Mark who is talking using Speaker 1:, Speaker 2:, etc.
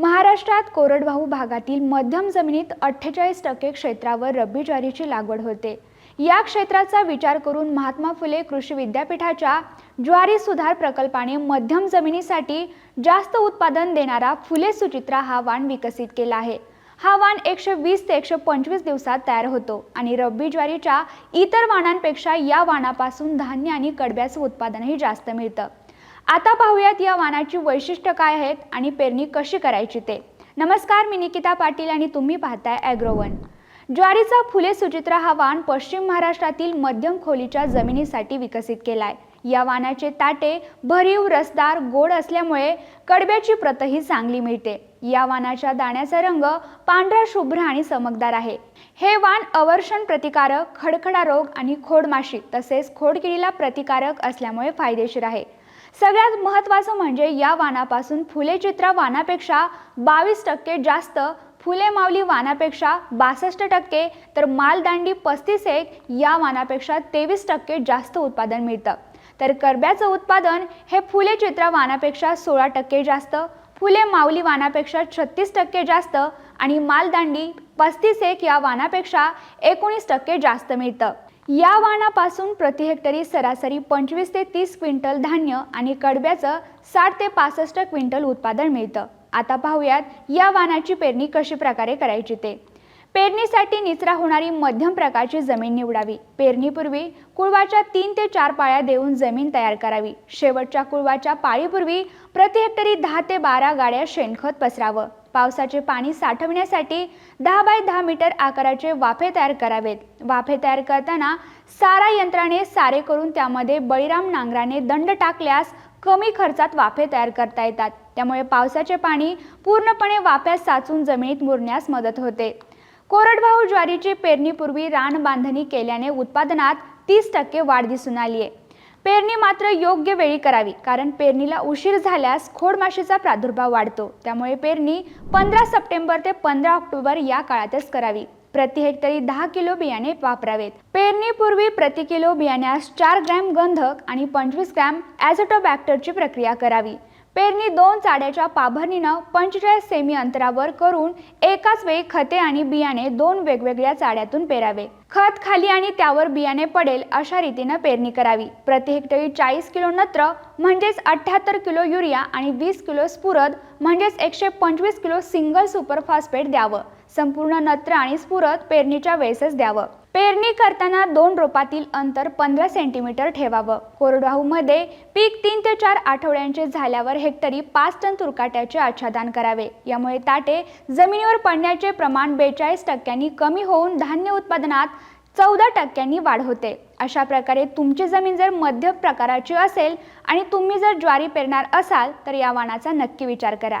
Speaker 1: महाराष्ट्रात कोरडवाहू भागातील मध्यम जमिनीत अठ्ठेचाळीस टक्के क्षेत्रावर रब्बी ज्वारीची लागवड होते. या क्षेत्राचा विचार करून महात्मा फुले कृषी विद्यापीठाच्या ज्वारी सुधार प्रकल्पाने मध्यम जमिनीसाठी जास्त उत्पादन देणारा फुले सुचित्रा हा वाण विकसित केला आहे. हा वाण एकशे वीस ते एकशे पंचवीस दिवसात तयार होतो आणि रब्बी ज्वारीच्या इतर वाणांपेक्षा या वाणापासून धान्य आणि कडब्याचं उत्पादनही जास्त मिळतं. आता पाहूयात या वाणाची वैशिष्ट्य काय आहेत आणि पेरणी कशी करायची ते. नमस्कार मी निकिता पाटील आणि तुम्ही पाहताय ॲग्रोवन ज्वारीचा फुले सुचित्रा हा वाण पश्चिम महाराष्ट्रातील मध्यम खोलीच्या जमिनीसाठी विकसित केलाय. या वाणाचे ताटे भरीव रसदार गोड असल्यामुळे कडब्याची प्रतही चांगली मिळते. या वाणाच्या दाण्याचा रंग पांढरा शुभ्र आणि चमकदार आहे. हे वाण अवर्षण प्रतिकारक खडखडा रोग आणि खोडमाशी तसेच खोडकिडीला प्रतिकारक असल्यामुळे फायदेशीर आहे. सगळ्यात महत्त्वाचं म्हणजे या वाणापासून फुले चित्रा वाणापेक्षा बावीस टक्के जास्त फुले माऊली वाणापेक्षा बासष्ट टक्के तर मालदांडी पस्तीस एक या वाणापेक्षा तेवीस टक्के जास्त उत्पादन मिळतं. तर करब्याचं उत्पादन हे फुले चित्रा वाणापेक्षा सोळा टक्के जास्त फुले माऊली वाणापेक्षा छत्तीस टक्के जास्त आणि मालदांडी पस्तीस एक या वाणापेक्षा एकोणीस टक्के जास्त मिळतं. या वाणापासून प्रति हेक्टरी सरासरी पंचवीस ते तीस क्विंटल धान्य आणि कडब्याचं साठ ते पासष्ट क्विंटल उत्पादन मिळतं. आता पाहूयात या वाणाची पेरणी कशी प्रकारे करायची ते. पेरणीसाठी निचरा होणारी मध्यम प्रकारची जमीन निवडावी. पेरणीपूर्वी कुळवाच्या तीन ते चार पाळ्या देऊन जमीन तयार करावी. शेवटच्या कुळवाच्या पाळीपूर्वी प्रति हेक्टरी दहा ते बारा गाड्या शेणखत पसरावं. पावसाचे पाणी साठवण्यासाठी दहा बाय दहा मीटर आकाराचे वाफे तयार करावेत. वाफे तयार करताना सारा यंत्राने सारे करून त्यामध्ये बळीराम नांगराने दंड टाकल्यास कमी खर्चात वाफे तयार करता येतात. त्यामुळे पावसाचे पाणी पूर्णपणे वाफ्यात साचून जमिनीत मुरण्यास मदत होते. कोरडवाहू ज्वारीची पेरणीपूर्वी रान बांधणी केल्याने उत्पादनात तीस टक्के वाढ दिसून आली आहे पेरणी मात्र योग्य वेळी करावी कारण पेरणीला उशीर झाल्यास खोडमाशीचा प्रादुर्भाव वाढतो. त्यामुळे पेरणी पंधरा सप्टेंबर ते पंधरा ऑक्टोबर या काळातच करावी. प्रति हेक्टरी दहा किलो बियाणे वापरावेत. पेरणीपूर्वी प्रति किलो बियाण्यास चार ग्रॅम गंधक आणि पंचवीस ग्रॅम ॲझोटोबॅक्टरची प्रक्रिया करावी. पेरणी दोन चाड्याच्या पाभरणीनं पंचेचाळीस सेमी अंतरावर करून एकाच वेळी खते आणि बियाणे दोन वेगवेगळ्या चाड्यातून पेरावे. खत खाली आणि त्यावर बियाणे पडेल अशा रीतीनं पेरणी करावी. प्रति हेक्टरी चाळीस किलो नत्र म्हणजेच अठ्ठ्याहत्तर किलो युरिया आणि वीस किलो स्फुरद म्हणजेच एकशे पंचवीस किलो सिंगल सुपर फॉस्फेट द्यावं. संपूर्ण नत्र आणि स्फुरद पेरणीच्या वेळेसच द्यावं. पेरणी करताना दोन रोपातील अंतर पंधरा सेंटीमीटर ठेवावं. कोरडवाहूमध्ये पीक तीन ते चार आठवड्यांचे झाल्यावर हेक्टरी पाच टन तुरकाट्याचे आच्छादन करावे. यामुळे ताटे जमिनीवर पडण्याचे प्रमाण बेचाळीस टक्क्यांनी कमी होऊन धान्य उत्पादनात चौदा टक्क्यांनी वाढ होते. अशा प्रकारे तुमची जमीन जर मध्य प्रकाराची असेल आणि तुम्ही जर ज्वारी पेरणार असाल तर या वाणाचा नक्की विचार करा.